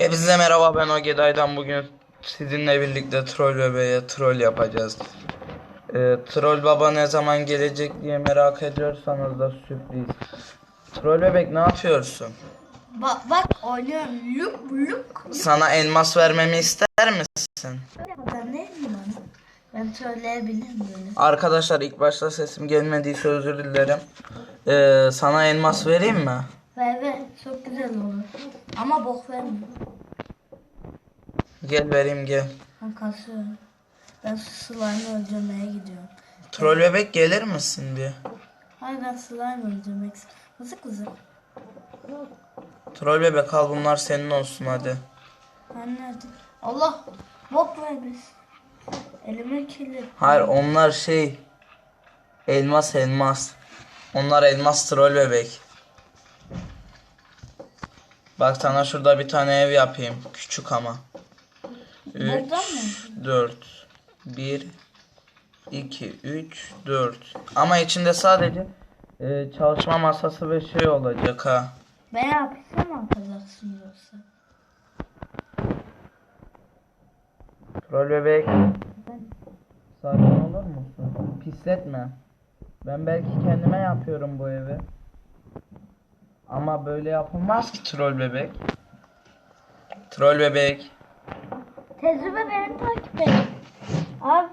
Hepinize merhaba ben Ogeday'dan bugün sizinle birlikte troll bebeğe troll yapacağız. Ee, troll baba ne zaman gelecek diye merak ediyorsanız da sürpriz. Troll bebek ne yapıyorsun? Bak bak oynuyorum. Luk luk. Sana elmas vermemi ister misin? Ben bana? Ben söyleyebilirim böyle. Arkadaşlar ilk başta sesim gelmediyse özür dilerim. Ee, sana elmas vereyim mi? Ver ver. Çok güzel olur. Ama bok verme. Gel vereyim gel. Ben kasıyorum. Ben slime'ı öldürmeye gidiyorum. Troll bebek gelir misin bir? Hayır ben slime öldürmek istiyorum. Nasıl kızım? Troll bebek al bunlar senin olsun hadi. Ben nerede? Allah! Bok vermiş. Elime kirli. Hayır onlar şey elmas elmas. Onlar elmas troll bebek. Bak sana şurada bir tane ev yapayım. Küçük ama. 3 Buradan mı? 4 1 2 3 4 Ama içinde sadece e, çalışma masası ve şey olacak ha. Ben hapise mi atacaksın yoksa? Troll bebek Ben... sakin olur musun? Pisletme. Ben belki kendime yapıyorum bu evi. Ama böyle yapılmaz ki troll bebek. Troll bebek. Tecrübe beni takip et. Abi.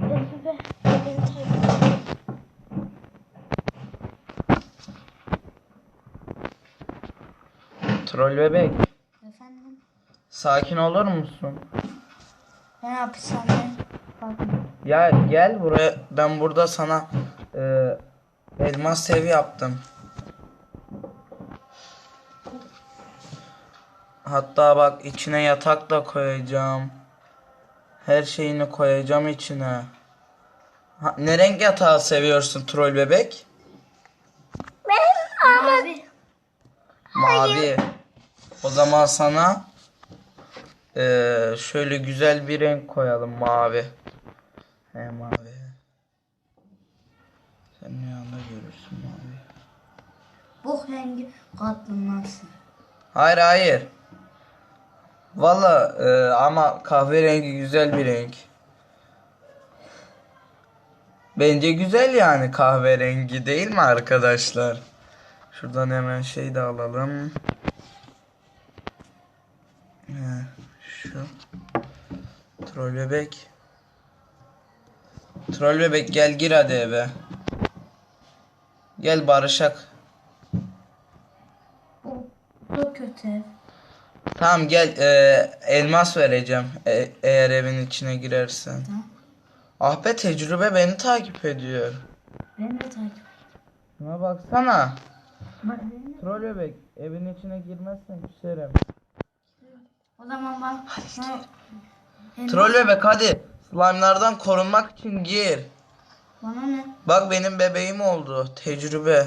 Tecrübe beni takip et. Troll bebek. Efendim? Sakin olur musun? Ben hapishaneye bakmıyorum. Ya gel buraya. Ben burada sana e, elmas evi yaptım. Hatta bak içine yatak da koyacağım. Her şeyini koyacağım içine. Ha, ne renk yatağı seviyorsun troll bebek? Abi. Mavi. O zaman sana eee, şöyle güzel bir renk koyalım mavi. He mavi. Sen rüyanda görürsün mavi. Bu rengi katlanmazsın. Hayır hayır. Valla eee, ama kahverengi güzel bir renk. Bence güzel yani kahverengi değil mi arkadaşlar? Şuradan hemen şey de alalım. He, şu. Troll bebek. Troll bebek gel gir hadi eve. Gel barışak. Bu çok kötü. Tamam gel e, elmas vereceğim e- eğer evin içine girersen. Tamam. Ah be tecrübe beni takip ediyor. Beni de takip et. Şuna baksana. Bak. Troll bebek evin içine girmezsen küserim. O zaman bana... bana elmas- Troll bebek hadi. Slime'lardan korunmak için gir. Bana ne? Bak benim bebeğim oldu. Tecrübe.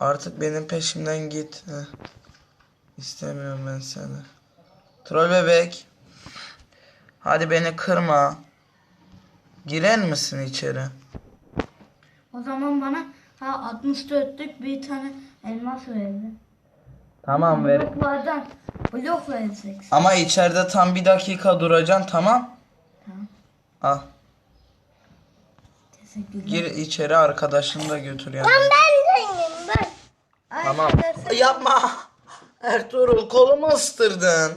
Artık benim peşimden git. Heh. İstemiyorum ben seni. Troll bebek. Hadi beni kırma. Girer misin içeri? O zaman bana ha 64'lük bir tane elmas verdi. Tamam ver. Bloklardan blok vereceksin. Ama içeride tam bir dakika duracaksın tamam? Tamam. Al. Teşekkürler. Gir içeri arkadaşını da götür yani. Ben zengin ben. Tamam. Yapma. Ertuğrul kolumu ıstırdın.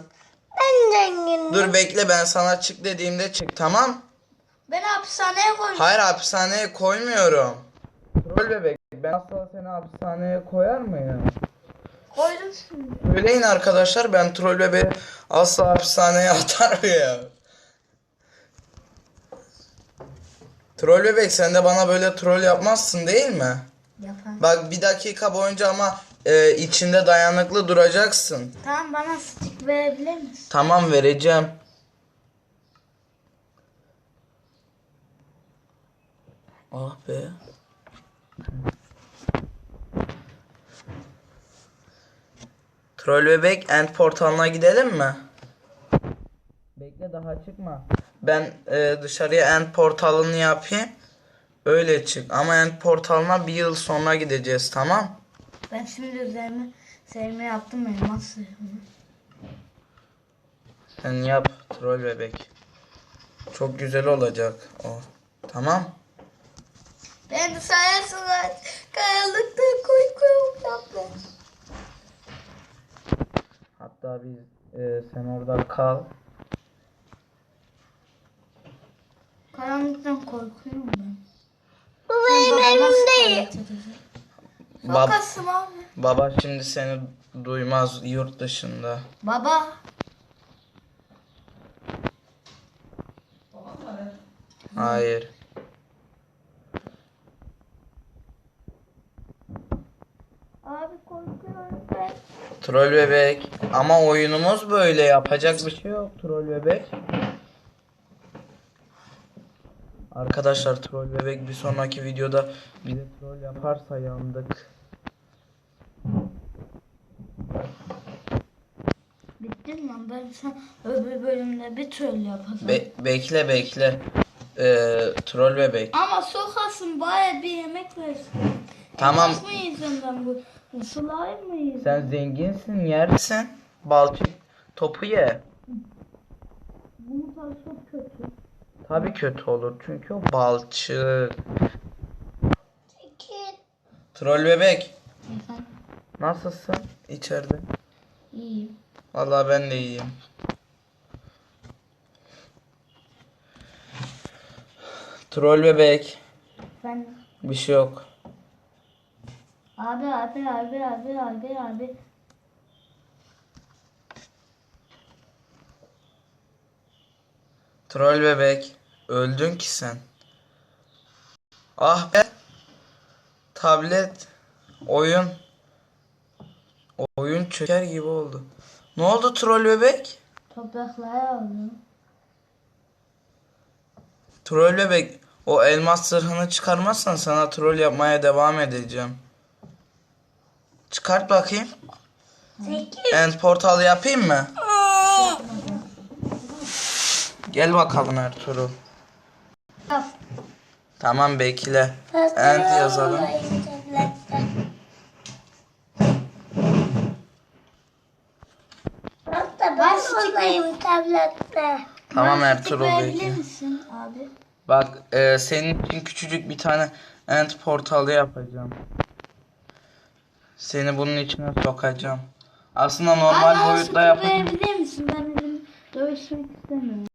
Ben zengin. Dur bekle ben sana çık dediğimde çık tamam? Beni hapishaneye koy. Hayır hapishaneye koymuyorum. Troll bebek ben asla seni hapishaneye koyar mıyım? Koydum şimdi. Söyleyin arkadaşlar ben troll bebeği asla hapishaneye atar mıyım? Troll bebek sen de bana böyle troll yapmazsın değil mi? Yapar. Bak bir dakika boyunca ama e, içinde dayanıklı duracaksın. Tamam bana stick verebilir misin? Tamam vereceğim. Ah be. Troll bebek end portalına gidelim mi? Bekle daha çıkma. Ben e, dışarıya end portalını yapayım. Öyle çık. Ama end portalına bir yıl sonra gideceğiz tamam? Ben şimdi üzerime Sevme yaptım elmas sırrını. Sen yap troll bebek. Çok güzel olacak o. Tamam. Ben de sayesinde kayalıkta korkuyorum yaptım. Hatta biz e, sen orada kal. Karanlıktan korkuyorum ben. Bu benim evim değil. Bab- Bakasım abi. baba şimdi seni duymaz yurt dışında. Baba. Hayır. Abi korkuyorum ben. Troll bebek. Ama oyunumuz böyle yapacak bir şey yok troll bebek. Arkadaşlar troll bebek bir sonraki videoda bize troll yaparsa yandık. Bittin lan ben sen öbür bölümde bir troll yapacağım. Be- bekle bekle. Ee, troll bebek. Ama sokasın baya bir yemek versin. Tamam. Elmas mı yiyeceğim ben bu? Slime mı yiyeceğim? Sen zenginsin yersin. Balçık topu ye. Bunu tadı çok kötü. Tabii kötü olur çünkü o balçık. Troll bebek. Efendim? Nasılsın içeride? İyiyim. Vallahi ben de iyiyim. Troll bebek. Efendim? Bir şey yok. Abi abi abi abi abi abi. Troll bebek. Öldün ki sen. Ah be. Tablet. Oyun. Oyun çöker gibi oldu. Ne oldu troll bebek? Topraklara aldım. Troll bebek. O elmas zırhını çıkarmazsan sana troll yapmaya devam edeceğim. Çıkart bakayım. Çekil. End portal yapayım mı? Gel bakalım Ertuğrul. Tamam bekle. End yazalım. Olayım tablette. Tamam Ertuğrul bekle. misin abi? Bak e, senin için küçücük bir tane end portalı yapacağım. Seni bunun içine sokacağım. Aslında normal Abi, boyutta yapacağım. tıklayabilir misin? Ben dövüşmek istemiyorum.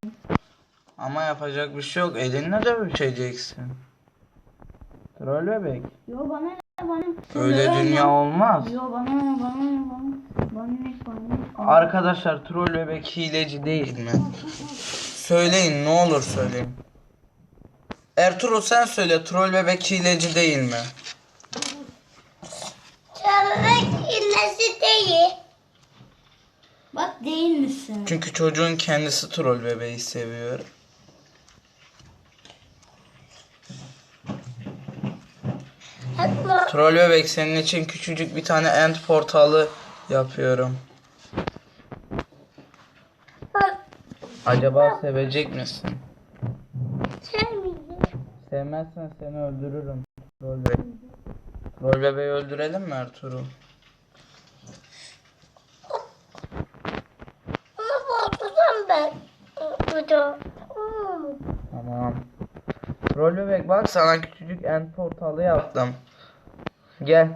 Ama yapacak bir şey yok. Elinle dövüşeceksin. Troll bebek. Yo bana ne bana. Sen Öyle dövemem. dünya olmaz. Yo bana ne bana ne bana. Bana ne bana ne. Arkadaşlar troll bebek hileci değil mi? Söyleyin ne olur söyleyin. Ertuğrul sen söyle troll bebek hileci değil mi? Çabuk illesi değil. Bak değil misin? Çünkü çocuğun kendisi troll bebeği seviyor. Troll bebek senin için küçücük bir tane end portalı yapıyorum. Acaba sevecek misin? sevmeyeceğim. Sevmezsen seni öldürürüm. Troll bebek. Troll bebeği öldürelim mi Ertuğrul? Ben. Tamam. Troll bebek bak sana küçücük end portalı yaptım. Gel.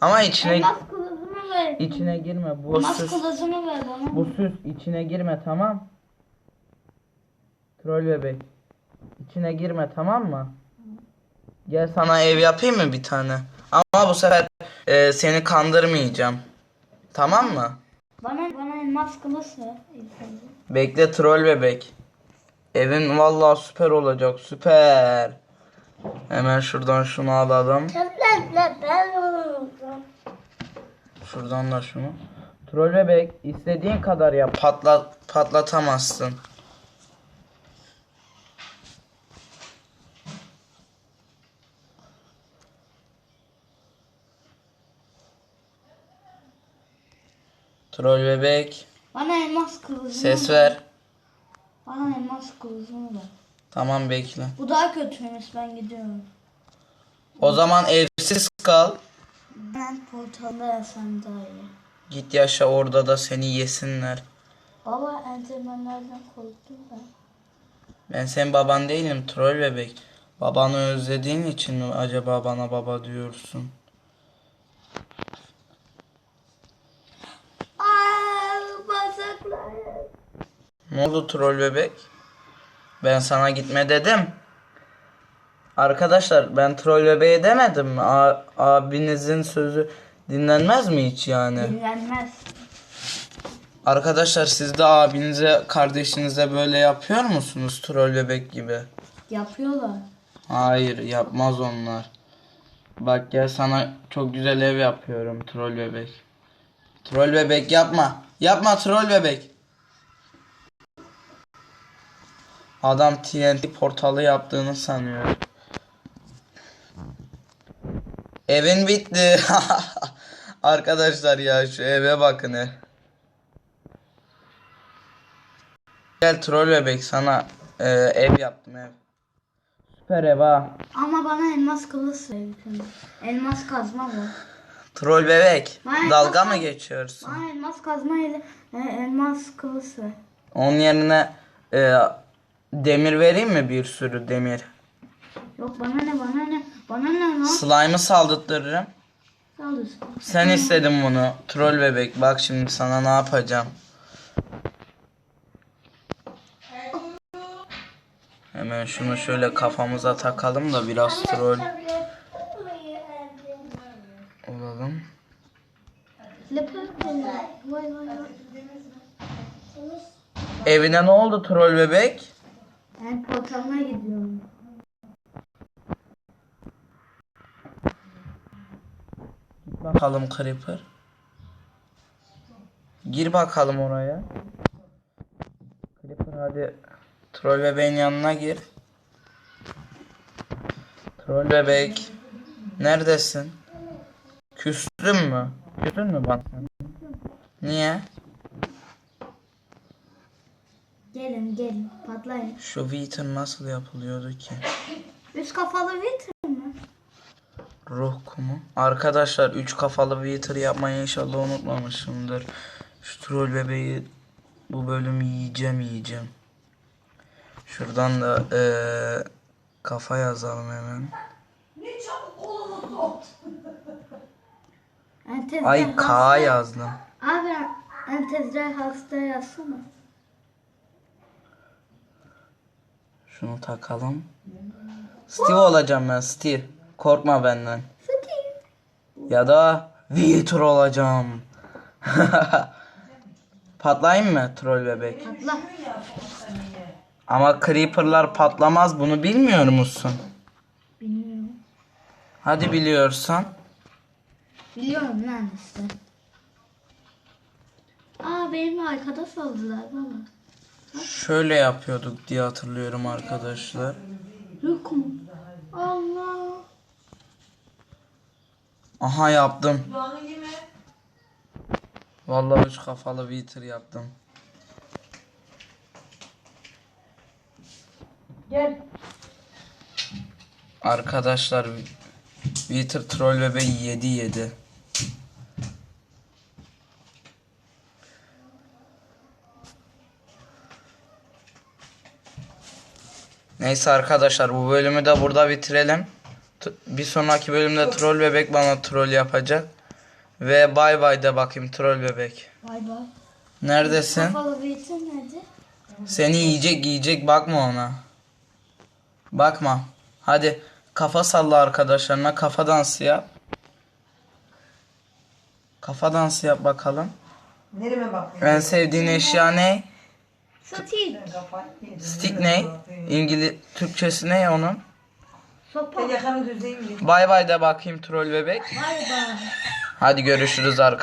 Ama içine Elmas kılıcını ver. içine girme. Bu Elmas süs, kılıcını ver bana. bu süs içine girme tamam. Troll bebek. İçine girme tamam mı? Gel sana ev yapayım mı bir tane? Ama bu sefer e, seni kandırmayacağım. Tamam mı? Bana bana elmas kılıç ver. Bekle troll bebek. Evin vallahi süper olacak süper. Hemen şuradan şunu alalım. Şuradan da şunu. Troll bebek istediğin kadar ya patlat patlatamazsın. Troll bebek Bana elmas kılıcını ses ver. Bana elmas kılıcını ver. Tamam bekle. Bu daha kötüymüş ben gidiyorum. O zaman evsiz kal. Ben portalda yasam daha iyi. Git yaşa orada da seni yesinler. Baba endirmenlerden korktum ben. Ben senin baban değilim troll bebek. Babanı özlediğin için mi acaba bana baba diyorsun? Aa, bacaklarım. Ne oldu troll bebek? Ben sana gitme dedim. Arkadaşlar ben troll bebeğe demedim? A- abinizin sözü dinlenmez mi hiç yani? Dinlenmez. Arkadaşlar siz de abinize kardeşinize böyle yapıyor musunuz troll bebek gibi? Yapıyorlar. Hayır yapmaz onlar. Bak gel sana çok güzel ev yapıyorum troll bebek. Troll bebek yapma. Yapma troll bebek. Adam TNT portalı yaptığını sanıyor. Evin bitti. Arkadaşlar ya şu eve bakın he. Gel troll bebek sana e, ev yaptım ev. Süper ev ha. Ama bana elmas kılıç ver bir tane. Elmas kazma var. Troll bebek. Vay, Dalga mı geçiyorsun? Bana elmas kazma ile e, elmas kılıç ver. Onun yerine e, demir vereyim mi bir sürü demir? Yok bana ne bana ne bana ne lan? Slime'ı saldırtırırım. Saldır. Sen istedin bunu. Troll bebek. Bak şimdi sana ne yapacağım. Hemen şunu şöyle kafamıza takalım da biraz troll olalım. Evine ne oldu troll bebek? Ben portalına gidiyorum. Bakalım Creeper. Gir bakalım oraya. Creeper hadi. Troll bebeğin yanına gir. Troll bebek. Neredesin? Küstün mü? Küstün mü bana? Niye? Gelin gelin patlayın. Şu Wheater nasıl yapılıyordu ki? Üç kafalı vitin mi? Ruh kumu. Arkadaşlar üç kafalı Wither yapmayı inşallah unutmamışımdır. Şu troll bebeği bu bölüm yiyeceğim yiyeceğim. Şuradan da eee, kafa yazalım hemen. Entezler Ay K yazdım. Abi entezler hasta yazsana. Şunu takalım. Steve olacağım ben Steve. Korkma benden. Steve. Ya da Wither olacağım. Patlayayım mı troll bebek? Patla. Ama creeperlar patlamaz bunu bilmiyor musun? Bilmiyorum. Hadi biliyorsan. Biliyorum lan işte. Aa benim arkadaş oldular baba. Şöyle yapıyorduk diye hatırlıyorum arkadaşlar. Yok mu? Allah. Aha yaptım. Vallahi üç kafalı Wither yaptım. Gel. Arkadaşlar Wither troll bebeği yedi yedi. Neyse arkadaşlar bu bölümü de burada bitirelim. T- Bir sonraki bölümde troll bebek bana troll yapacak. Ve bay bay de bakayım troll bebek. Bay bay. Neredesin? Kafalı nerede? Seni yiyecek yiyecek bakma ona. Bakma. Hadi kafa salla arkadaşlarına kafa dansı yap. Kafa dansı yap bakalım. Nereme bak? En sevdiğin eşya ne? Steve. Stick ne? İngiliz Türkçesi ne onun? Sopa. Bay bay de bakayım troll bebek. Bay bay. Hadi görüşürüz arkadaşlar.